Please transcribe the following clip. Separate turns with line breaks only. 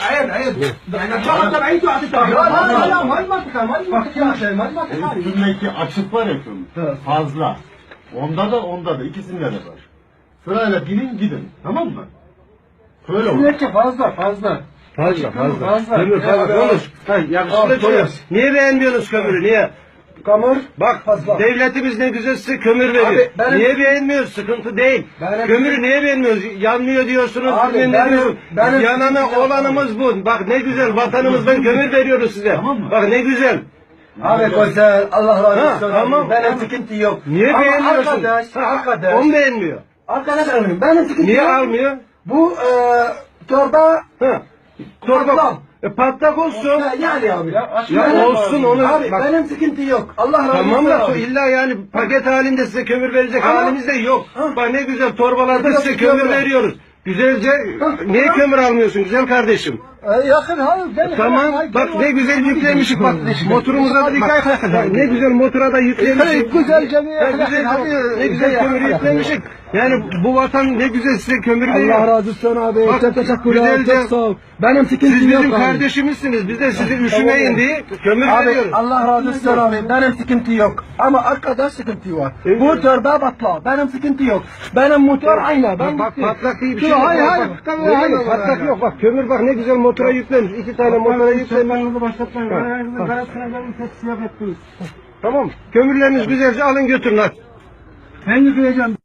عيب عيب يعني الشخص ده بعيد وقت
لا لا لا ما المنطقة ما المنطقة يا أخي ما المنطقة
Üstündeki açık var ya kömür. Fazla. Onda da onda da ikisinde de var. Sırayla binin gidin. Tamam mı? Böyle olur.
Üstündeki fazla fazla.
Fazla fazla.
Fazla.
Kömür fazla.
Evet.
Konuş. Ha, yakışıklı
Al,
çocuk.
konuş.
Niye beğenmiyorsunuz kömürü? Niye?
Kamur
Bak
fazla.
devletimiz ne güzel size kömür veriyor.
Abi, benim-
Niye beğenmiyoruz? Sıkıntı değil.
Benim-
Kömürü niye beğenmiyoruz? Yanmıyor diyorsunuz.
Abi,
bilmem ne
benim-
diyorsunuz.
benim-
Yanana olanımız bu. Bak ne güzel vatanımızdan kömür veriyoruz size.
Tamam mı?
Bak ne güzel.
Abi güzel Allah razı
Ha,
olsun.
tamam.
Benim sıkıntı yok.
Niye
Ama
beğenmiyorsun?
Arkadaş, arkadaş.
Onu beğenmiyor.
Arkadaş benim, benim sıkıntı
Niye
yok.
almıyor?
Bu e, torba
Ha. Torba.
Patlak.
E, patlak olsun.
Ya, yani abi.
Ya
Benim-
olsun onu-
Abi
bak-
benim sıkıntı yok. Allah razı olsun.
Tamam da
abi.
illa yani paket halinde size kömür verecek
Ama-
halimiz de yok.
Ha.
Bak ne güzel torbalarda size kömür veriyoruz. Güzelce
Ha.
niye kömür almıyorsun güzel kardeşim?
E, yakın hayır. gel-
Tamam
hayır,
bak ne güzel yüklemişik bak motorumuza da bak, bak, ne güzel motora da yüklemişik. Güzel, ne güzel
güzel
kömür
ya.
yüklemişik. Yani bu vatan ne güzel size kömür veriyor.
Allah razı olsun abi.
Bak,
çok teşekkürler. Çok sağ ol. Benim sıkıntım
Siz
yok
bizim
abi.
kardeşimizsiniz. Biz de sizi üşümeyin diye kömür
Abi
veriyoruz.
Allah razı olsun abi. Benim sıkıntı yok. Ama arkadaş sıkıntı var.
Evet.
Bu torba batla. Benim sıkıntı yok. Benim motor aynı. Ben
Bak patlak diye bir şey yok.
hayır,
Bak,
hayır.
bak,
hayır,
patlak yok. Bak kömür bak ne güzel motora yüklenmiş. İki tane motora yüklenmiş. Tamam. Kömürleriniz güzelce alın götürün hadi.
Ben yükleyeceğim.